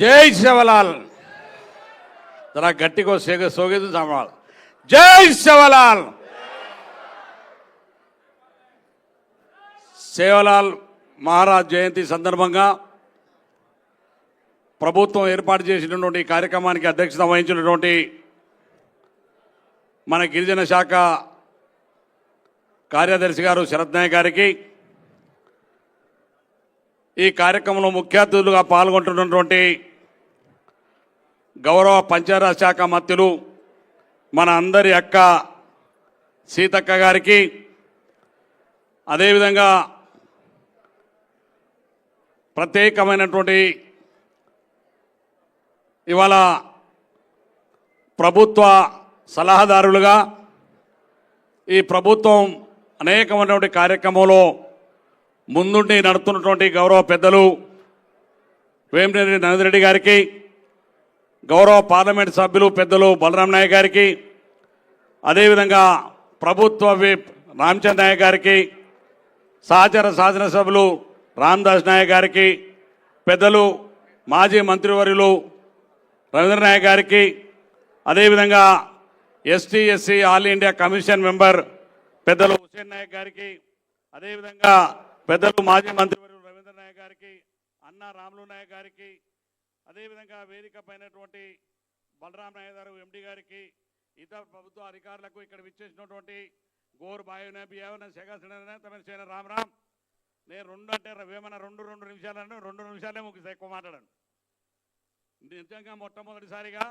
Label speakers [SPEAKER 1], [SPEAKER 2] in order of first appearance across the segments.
[SPEAKER 1] జై శివలాల్. జరా గట్టిగా సేగ సోగేది సంబరాలు జై శివలాల్. సేవలాల్ మహారాజ్ జయంతి సందర్భంగా ప్రభుత్వం ఏర్పాటు చేసినటువంటి ఈ కార్యక్రమానికి అధ్యక్షత వహించినటువంటి మన గిరిజన శాఖ కార్యదర్శి గారు శరత్ నాయక్ గారికి ఈ కార్యక్రమంలో ముఖ్య అతిథులుగా పాల్గొంటున్నటువంటి గౌరవ పంచాయతీ శాఖ మంత్రులు మన అందరి అక్క సీతక్క గారికి అదేవిధంగా ప్రత్యేకమైనటువంటి ఇవాళ ప్రభుత్వ సలహాదారులుగా ఈ ప్రభుత్వం అనేకమైనటువంటి కార్యక్రమంలో ముందుండి నడుతున్నటువంటి గౌరవ పెద్దలు వేమిరెడ్డి నరేంద్రెడ్డి గారికి గౌరవ పార్లమెంట్ సభ్యులు పెద్దలు బలరాం నాయక్ గారికి అదేవిధంగా ప్రభుత్వ విప్ రామచంద్ర నాయక్ గారికి సహచర శాసనసభ్యులు రామ్దాస్ నాయక్ గారికి పెద్దలు మాజీ మంత్రివర్యులు రవీంద్ర నాయక్ గారికి అదేవిధంగా ST SC all India commission member పెద్దలు హుసేన్ నాయక్ గారికి అదేవిధంగా పెద్దలు మాజీ మంత్రివర్యులు రవీంద్ర నాయక్ గారికి అన్న రాములు నాయక్ గారికి అదేవిధంగా వేదిక పైనటువంటి బలరాం నాయక్ గారు ఎండి గారికి ఇతర ప్రభుత్వ అధికారులకు ఇక్కడ విచ్చేసినటువంటి గోరు బాయున బియ్యవన శేఖర తమ రామ్ రామ్ నేను రెండు అంటే ఏమన్నా రెండు రెండు నిమిషాలను రెండు నిమిషాలే ముగ్గు ఎక్కువ మాట్లాడాను. నిజంగా మొట్టమొదటిసారిగా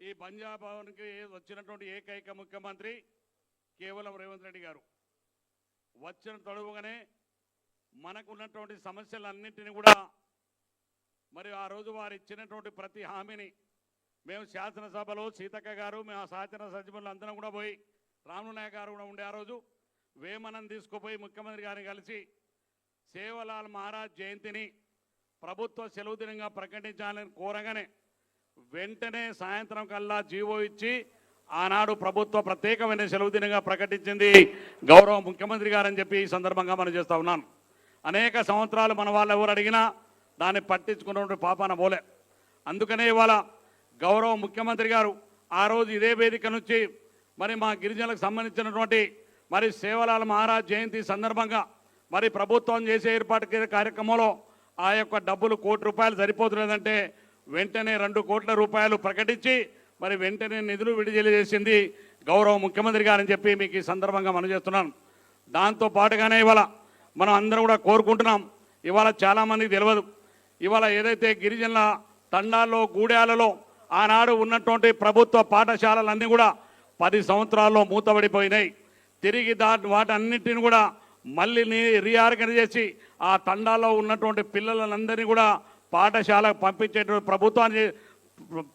[SPEAKER 1] ఈ పంజాబ్ భవన్కి వచ్చినటువంటి ఏకైక ముఖ్యమంత్రి కేవలం రేవంత్ రెడ్డి గారు. వచ్చిన తొడవుగానే మనకు ఉన్నటువంటి సమస్యలన్నింటినీ కూడా మరి ఆ రోజు వారు ఇచ్చినటువంటి ప్రతి హామీని మేము శాసనసభలో సీతక్క గారు మేము ఆ శాసన సచివులు అందరం కూడా పోయి రాములు గారు కూడా ఉండే ఆ రోజు వేమనం తీసుకుపోయి ముఖ్యమంత్రి గారిని కలిసి సేవలాల్ మహారాజ్ జయంతిని ప్రభుత్వ సెలవు దినంగా ప్రకటించాలని కోరగానే వెంటనే సాయంత్రం కల్లా జీవో ఇచ్చి ఆనాడు ప్రభుత్వ ప్రత్యేకమైన సెలవు దినంగా ప్రకటించింది గౌరవ ముఖ్యమంత్రి గారని చెప్పి ఈ సందర్భంగా మనం చేస్తూ ఉన్నాను. అనేక సంవత్సరాలు మన వాళ్ళు ఎవరు అడిగినా దాన్ని పట్టించుకున్నటువంటి పాపాన పోలే అందుకనే ఇవాళ గౌరవ ముఖ్యమంత్రి గారు ఆ రోజు ఇదే వేదిక నుంచి మరి మా గిరిజనులకు సంబంధించినటువంటి మరి సేవలాల మహారాజ్ జయంతి సందర్భంగా మరి ప్రభుత్వం చేసే ఏర్పాటు కార్యక్రమంలో ఆ యొక్క డబ్బులు కోటి రూపాయలు సరిపోతులేదంటే వెంటనే రెండు కోట్ల రూపాయలు ప్రకటించి మరి వెంటనే నిధులు విడుదల చేసింది గౌరవ ముఖ్యమంత్రి గారని చెప్పి మీకు ఈ సందర్భంగా మనం చేస్తున్నాను. దాంతో పాటుగానే ఇవాళ మనం అందరం కూడా కోరుకుంటున్నాం. ఇవాళ చాలామందికి తెలియదు. ఇవాళ ఏదైతే గిరిజనుల తండాల్లో గూడాలలో ఆనాడు ఉన్నటువంటి ప్రభుత్వ పాఠశాలలన్నీ కూడా పది సంవత్సరాల్లో మూతబడిపోయినాయి. తిరిగి దా వాటన్నిటిని కూడా మళ్ళీ రీఆర్గనైజ్ చేసి ఆ తండాల్లో ఉన్నటువంటి పిల్లలందరినీ కూడా పాఠశాలకు పంపించేటువంటి ప్రభుత్వాన్ని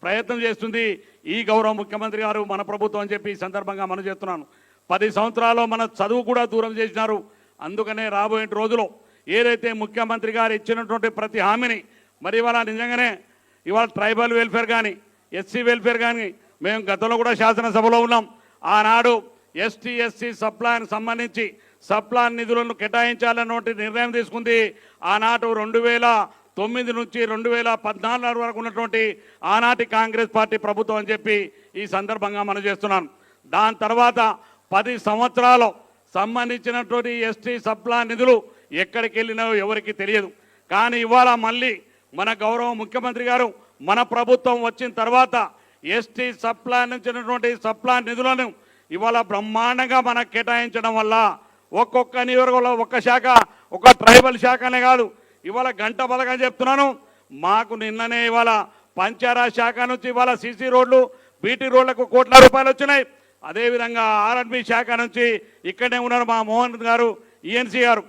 [SPEAKER 1] ప్రయత్నం చేస్తుంది. ఈ గౌరవ ముఖ్యమంత్రి గారు మన ప్రభుత్వం అని చెప్పి ఈ సందర్భంగా మనం చేస్తున్నాను. పది సంవత్సరాల్లో మన చదువు కూడా దూరం చేసినారు. అందుకనే రాబోయే రోజులో ఏదైతే ముఖ్యమంత్రి గారు ఇచ్చినటువంటి ప్రతి హామీని మరి ఇవాళ నిజంగానే ఇవాళ ట్రైబల్ వెల్ఫేర్ కానీ ఎస్సీ వెల్ఫేర్ కానీ మేము గతంలో కూడా శాసనసభలో ఉన్నాం. ఆనాడు ఎస్టీ ఎస్సీ సప్లాన్ సంబంధించి సప్లాన్ నిధులను కేటాయించాలన్నటువంటి నిర్ణయం తీసుకుంది. ఆనాడు రెండు వేల తొమ్మిది నుంచి రెండు వేల పద్నాలుగు వరకు ఉన్నటువంటి ఆనాటి కాంగ్రెస్ పార్టీ ప్రభుత్వం అని చెప్పి ఈ సందర్భంగా మనం చేస్తున్నాను దాని తర్వాత పది సంవత్సరాలు సంబంధించినటువంటి ఎస్టీ సప్లాన్ నిధులు ఎక్కడికి వెళ్ళినాయో ఎవరికి తెలియదు. కానీ ఇవాళ మళ్ళీ మన గౌరవ ముఖ్యమంత్రి గారు మన ప్రభుత్వం వచ్చిన తర్వాత ఎస్టీ సప్లాన్ నుంచినటువంటి సప్లాన్ నిధులను ఇవాళ బ్రహ్మాండంగా మనకు కేటాయించడం వల్ల ఒక్కొక్క నియోజకవర్గంలో ఒక్క శాఖ ఒక ట్రైబల్ శాఖనే కాదు. ఇవాళ గంట పథకం చెప్తున్నాను. మాకు నిన్ననే ఇవాళ పంచాయరాజ్ శాఖ నుంచి ఇవాళ సీసీ రోడ్లు బీటీ రోడ్లకు కోట్ల రూపాయలు వచ్చినాయి. అదేవిధంగా ఆర్ఎండ్బి శాఖ నుంచి ఇక్కడే ఉన్నారు మా మోహన్ గారు ఈఎన్సీ గారు.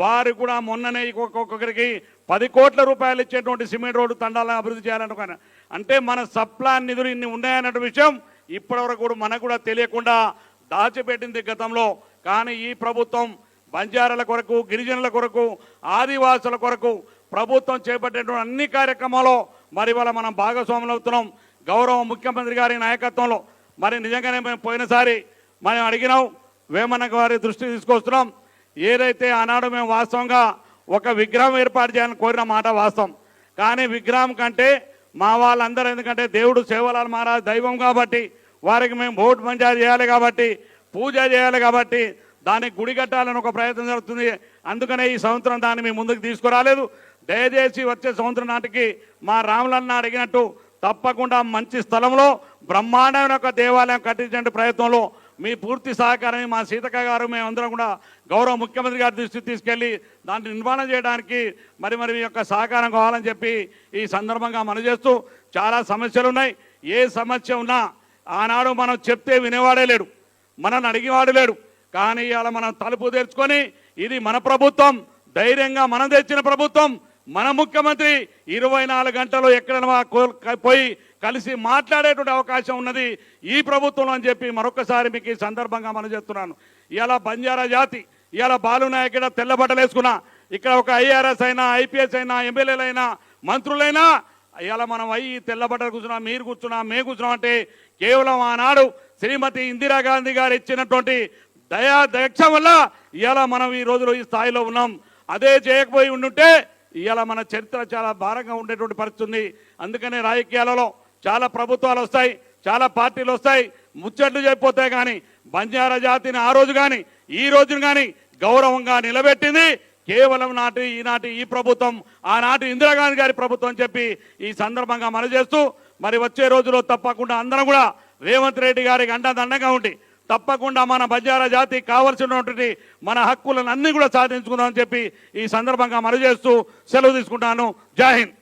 [SPEAKER 1] వారు కూడా మొన్ననే ఒక్కొక్కరికి పది కోట్ల రూపాయలు ఇచ్చేటువంటి సిమెంట్ రోడ్డు తండాలను అభివృద్ధి చేయాలనుకున్న అంటే మన సప్లాన్ నిధులు ఇన్ని ఉన్నాయన్న విషయం ఇప్పటివరకు కూడా మనకు కూడా తెలియకుండా దాచిపెట్టింది గతంలో. కానీ ఈ ప్రభుత్వం బంజారాల కొరకు గిరిజనుల కొరకు ఆదివాసుల కొరకు ప్రభుత్వం చేపట్టేటువంటి అన్ని కార్యక్రమాల్లో మరి ఇవాళ మనం భాగస్వాములు అవుతున్నాం. గౌరవ ముఖ్యమంత్రి గారి నాయకత్వంలో మరి నిజంగానే మేము పోయినసారి మనం అడిగినాం వేమన్న గారి దృష్టి తీసుకొస్తున్నాం. ఏదైతే ఆనాడు మేము వాస్తవంగా ఒక విగ్రహం ఏర్పాటు చేయాలని కోరిన మాట వాస్తవం. కానీ విగ్రహం కంటే మా వాళ్ళందరూ ఎందుకంటే దేవుడు సేవలాల్ మహారాజ్ దైవం కాబట్టి వారికి మేము ఓటు పంచాయతీ చేయాలి కాబట్టి పూజ చేయాలి కాబట్టి దానికి గుడి కట్టాలని ఒక ప్రయత్నం జరుగుతుంది. అందుకనే ఈ సంవత్సరం దాన్ని మేము ముందుకు తీసుకురాలేదు. దయచేసి వచ్చే సంవత్సరం నాటికి మా రాములన్న అడిగినట్టు తప్పకుండా మంచి స్థలంలో బ్రహ్మాండమైన ఒక దేవాలయం కట్టించే ప్రయత్నంలో మీ పూర్తి సహకారం మా సీతక్క గారు మేమందరం కూడా గౌరవ ముఖ్యమంత్రి గారి దృష్టికి తీసుకెళ్ళి దాన్ని నిర్మాణం చేయడానికి మరి మరి మీ యొక్క సహకారం కావాలని చెప్పి ఈ సందర్భంగా మనం చేస్తూ చాలా సమస్యలు ఉన్నాయి. ఏ సమస్య ఉన్నా ఆనాడు మనం చెప్తే వినేవాడే లేడు మనల్ని అడిగేవాడు లేడు. కానీ ఇవాళ మనం తలుపు తెరుచుకొని ఇది మన ప్రభుత్వం ధైర్యంగా మనం తెచ్చిన ప్రభుత్వం. మన ముఖ్యమంత్రి ఇరవై నాలుగు గంటలు ఎక్కడ పోయి కలిసి మాట్లాడేటువంటి అవకాశం ఉన్నది ఈ ప్రభుత్వం అని చెప్పి మరొకసారి మీకు ఈ సందర్భంగా మనం చెప్తున్నాను. ఇవాళ బంజారా జాతి ఇవాళ బాలునాయకుడ ఇక్కడ బట్టలు వేసుకున్నా ఇక్కడ ఒక ఐఆర్ఎస్ అయినా ఐపీఎస్ అయినా ఎమ్మెల్యేలైనా మంత్రులైనా ఇవాళ మనం అయ్యి తెల్లబట్టలు కూర్చున్నాం మీరు కూర్చున్నాం మేము కూర్చున్నాం అంటే కేవలం ఆనాడు శ్రీమతి ఇందిరాగాంధీ గారు ఇచ్చినటువంటి దయా దక్ష వల్ల ఇవాళ మనం ఈ రోజులో ఈ స్థాయిలో ఉన్నాం. అదే చేయకపోయి ఉండుంటే ఇవాళ మన చరిత్ర చాలా భారంగా ఉండేటువంటి పరిస్థితి ఉంది. అందుకనే రాజకీయాలలో చాలా ప్రభుత్వాలు వస్తాయి చాలా పార్టీలు వస్తాయి ముచ్చట్లు చెప్పిపోతాయి కానీ బంజారా జాతిని ఆ రోజు కానీ ఈ రోజును కానీ గౌరవంగా నిలబెట్టింది కేవలం నాటి ఈనాటి ఈ ప్రభుత్వం ఆనాటి ఇందిరాగాంధీ గారి ప్రభుత్వం చెప్పి ఈ సందర్భంగా మనజేస్తూ మరి వచ్చే రోజుల్లో తప్పకుండా అందరం కూడా రేవంత్ రెడ్డి గారికి అండదండగా ఉండి తప్పకుండా మన బంజారా జాతి కావలసినటువంటి మన హక్కులను అన్ని కూడా సాధించుకుందామని చెప్పి ఈ సందర్భంగా మనజేస్తూ సెలవు తీసుకుంటాను. జాహింద్